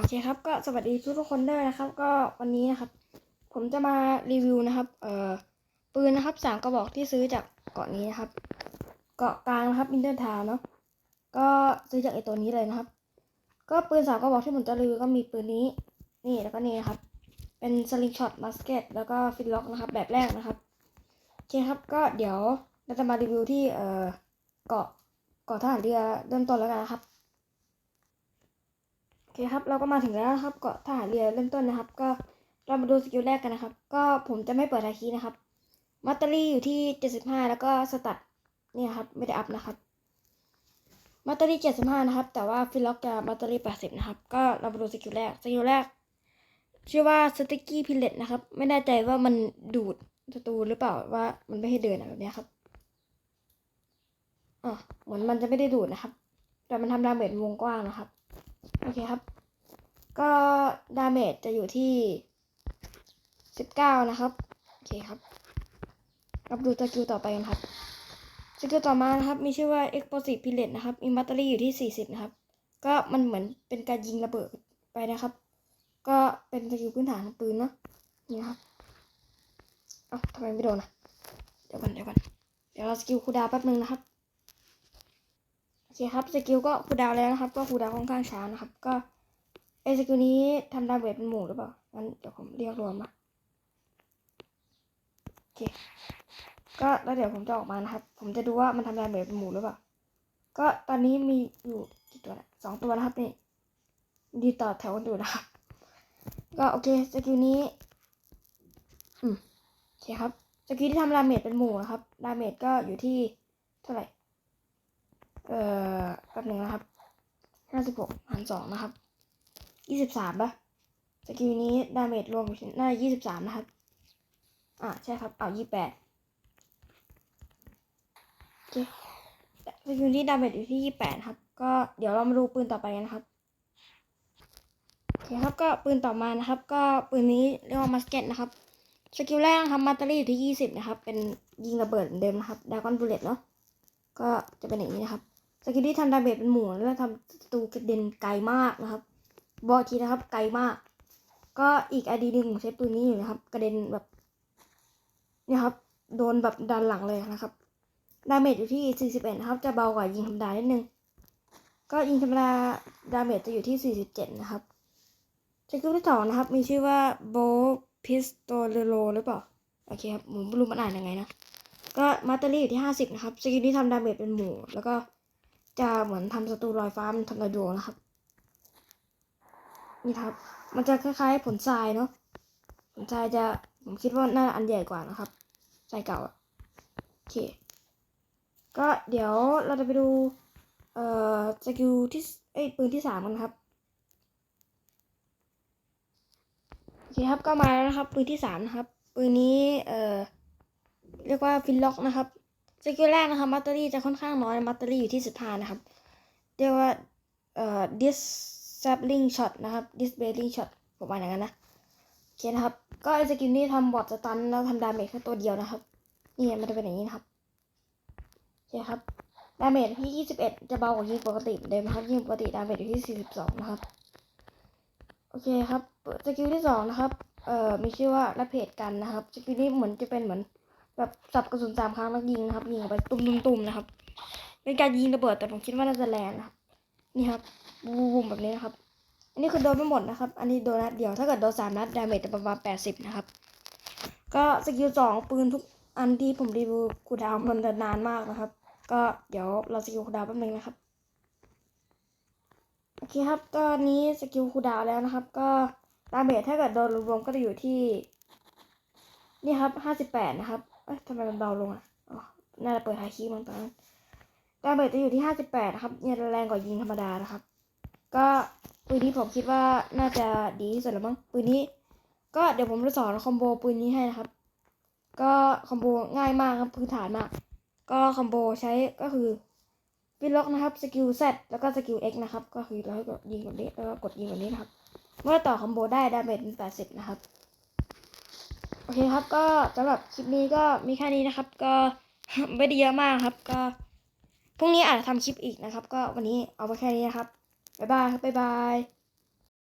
โอเคครับก็สวัสดีทุกทุกคนด้วยนะครับ ก็วันนี้นะครับ ผมจะมารีวิวนะครับ เอ่อปืนนะครับสามกระบอกที่ซื้อจากเกาะนี้นะครับ เกาะกลางนะครับอินเตอร์ทาวเนาะก็ซื้อจากไอตัวนี้เลยนะครับ ก็ปืนสามกระบอกที่ผมจะรีวิวก็มีปืนนี้ นี่แล้วก็นี่นะครับ เป็นสลิงช็อตมัสเก็ตแล้วก็ฟิลล็อกนะครับ แบบแรกนะครับโอเคครับก็เดี๋ยวเราจะมารีวิวที่เอ่อเกาะเกาะทหารเรือเริ่มต้นแล้วกันนะครับ โอเคครับเราก็มาถึงแล้วครับเกาะทหารเรือเริ่มต้นนะครับ ก็เรามาดูสกิลแรกกันนะครับ ก็ผมจะไม่เปิดไฮคีนะครับมัตเตอรี่อยู่ที่75แล้วก็สตัดเนี่ยครับไม่ได้อัพนะครับมัตเตอรี่75นะครับ แต่ว่าฟิลล็อกจะมัตเตอรี่80นะครับ ก็เรามาดูสกิลแรกสกิลแรก ชื่อว่าสติกกี้พิเลตนะครับ ไม่แน่ใจว่ามันดูดศัตรูหรือเปล่าว่ามันไม่ให้เดินแบบนี้ครับอ๋อเหมือนมันจะไม่ได้ดูดนะครับ แต่มันทำดาเมจวงกว้างนะครับ โอเคครับ ก็ดาเมจจะอยู่ที่สิบเก้านะครับ โอเคครับรับดูสกิลต่อไปกันครับสกิลต่อมานะครับ มีชื่อว่า explosive pellet นะครับ มีบัตเตอรี่อยู่ที่สี่สิบนะครับ ก็มันเหมือนเป็นการยิงระเบิดไปนะครับ ก็เป็นสกิลพื้นฐานของปืนเนาะนี่ครับเอ้าทำไมไม่โดนอะเดี๋ยวก่อนเดี๋ยวก่อนเดี๋ยวเราสกิลคูดาแป๊บนึงนะครับ คครับสกิลก็คูดาวแล้วนะครับ ก็คูดาวค่อนข้างช้านะครับ ก็ไอสกิลนี้ทำดาเมจเป็นหมู่หรือเปล่างั้นเดี๋ยวผมเรียกรวมมาโอเคก็แล้วเดี๋ยวผมจะออกมานะครับ ผมจะดูว่ามันทำดาเมจเป็นหมู่หรือเปล่าก็ตอนนี้มีอยู่กี่ตัวนะสองตัวนะครับนี่ดีต่อแถวกันอยู่นะครับ ก็โอเคสกิลนี้อืมโอเคครับสกิลที่ทำดาเมจเป็นหมู่นะครับดาเมจก็อยู่ที่เท่าไหร่ เอ่อแป๊บหนึ่งนะครับห้าสิบหกหารสองนะครับยี่สิบสามป่ะสกิลนี้ดาเมจรวมอยู่ที่น่ายี่สิบสามนะครับ อ่าใช่ครับเอายี่แปดโอเคสกิลนี้ดาเมจอยู่ที่ยี่แปดครับ ก็เดี๋ยวเรามาดูปืนต่อไปกันนะครับโอเคครับก็ปืนต่อมานะครับ ก็ปืนนี้เรียกว่ามัสเก็ตนะครับสกิลแรกนะครับมัตเตอรี่อยู่ที่ยี่สิบนะครับ เป็นยิงระเบิดเหมือนเดิมนะครับดากอนบูเลตเนาะก็จะเป็นอย่างนี้นะครับ สกิลที่ทำดาเมจเป็นหมู่แล้วทำศัตรูกระเด็นไกลมากนะครับ บอกทีนะครับไกลมาก ก็อีกไอดีหนึ่งผมใช้ปืนนี้อยู่นะครับ กระเด็นแบบเนี่ยครับ โดนแบบดันหลังเลยนะครับ ดาเมจอยู่ที่ 41นะครับ จะเบากว่ายิงธรรมดานิดนึง ก็ยิงธรรมดาดาเมจจะอยู่ที่ 47 นะครับสกิลที่สองนะครับ มีชื่อว่าโบพิสโตเลโลหรือเปล่า โอเคครับผมไม่รู้มันอ่านยังไงนะ ก็มาตเตอรี่อยู่ที่ห้าสิบนะครับ สกิลที่ทำดาเมจเป็นหมู่ แล้วก็ จะเหมือนทำศัตรูลอยฟ้ามันทำลายดวงนะครับ นี่ครับ มันจะคล้ายๆผลทรายเนาะผลทรายจะผมคิดว่าน่าอันใหญ่กว่านะครับทรายเก่าอะโอเค ก็เดี๋ยวเราจะไปดู เอ่อสกิลที่เอ้ปืนที่สามกันครับโอเคครับก็มาแล้วนะครับ ปืนที่สามนะครับปืนนี้เอ่อเรียกว่าฟินล็อกนะครับ สกิลแรกนะครับมัตเตอรี่จะค่อนข้างน้อยมัตเตอรี่อยู่ที่สิบห้านะครับเรียกว่าเอ่อ disabling shot นะครับ disabling shot ประมาณอย่างนั้นนะโอเคนะครับ ก็ไอสกิลนี้ทำบอดสตันแล้วทำดาเมจแค่ตัวเดียวนะครับนี่มันจะเป็นอย่างนี้นะครับโอเคครับดาเมจที่ยี่สิบเอ็ดจะเบากว่ายิงปกติเดิมนะครับยิงปกติดาเมจอยู่ที่สี่สิบสองนะครับโอเคครับสกิลที่สองนะครับเอ่อมีชื่อว่าระเพจกันนะครับสกิลนี้เหมือนจะเป็นเหมือน แบบสับกระสุนสามครั้งแล้วยิงนะครับ ยิงออกไปตุ้มๆๆนะครับเป็นการยิงระเบิดแต่ผมคิดว่าน่าจะแรงนะครับนี่ครับบูมแบบนี้นะครับ อันนี้คือโดนไม่หมดนะครับ อันนี้โดนนัดเดียวถ้าเกิดโดนสามนัดดาเมจจะประมาณแปดสิบนะครับ ก็สกิลสองปืนทุกอันที่ผมรีวิวคูดาวมันจะนานมากนะครับ ก็เดี๋ยวเราสกิลคูดาวแป๊บนึงนะครับโอเคครับตอนนี้สกิลคูดาวแล้วนะครับ ก็ดาเมจถ้าเกิดโดนรวมก็จะอยู่ที่ นี่ครับห้าสิบแปดนะครับ อ้ยทำไมมันเบาลงอะอ๋อน่าจะเปิดไฮคีมั้งตอนนั้นดาเมจจะอยู่ที่ห้าสิบแปดครับเนี่ยแรงกว่ายิงธรรมดานะครับ ก็ปืนนี้ผมคิดว่าน่าจะดีที่สุดแล้วมั้งปืนนี้ ก็เดี๋ยวผมจะสอนคอมโบปืนนี้ให้นะครับ ก็คอมโบง่ายมากครับพื้นฐานมาก ก็คอมโบใช้ก็คือวินล็อกนะครับสกิล Z แล้วก็สกิล X นะครับ ก็คือเราให้กดยิงแบบนี้แล้วก็กดยิงแบบนี้นะครับ เมื่อต่อคอมโบได้ดาเมจเป็นแปดสิบนะครับ อเคครับก็สำหรับคลิปนี้ก็มีแค่นี้นะครับ ก็ไม่ได้เยอะมากครับ ก็พรุ่งนี้อาจจะทำคลิปอีกนะครับ ก็วันนี้เอาไปแค่นี้นะครับบ๊ายบายครับบ๊ายบาย